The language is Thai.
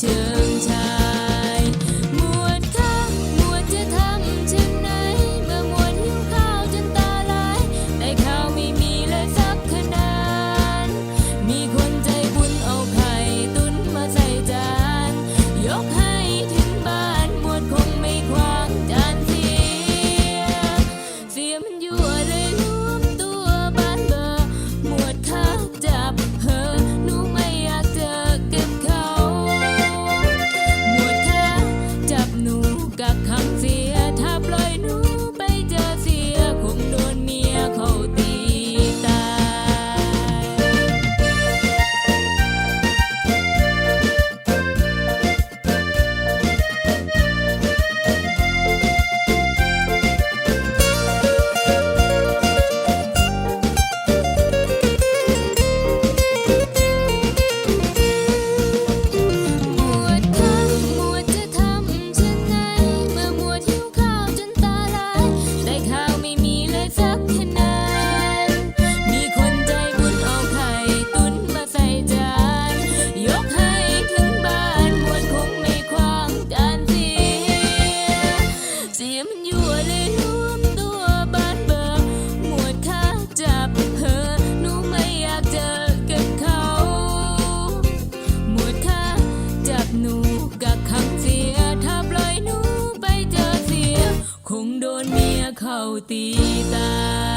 เชิงชายมวดข้ามวดจะทำเช่นไหเมื่อมวดหิวข้าวจนตาลายแต่ข้าวไม่มีและสักขนาน มีคนใจบุญเอาไข่ตุนมาใส่จาน ยก got come ับหนูกักขังเสีย ถ้าปล่อยหนูไปเจอเสีย คงโดนเมียเข้าตีตาย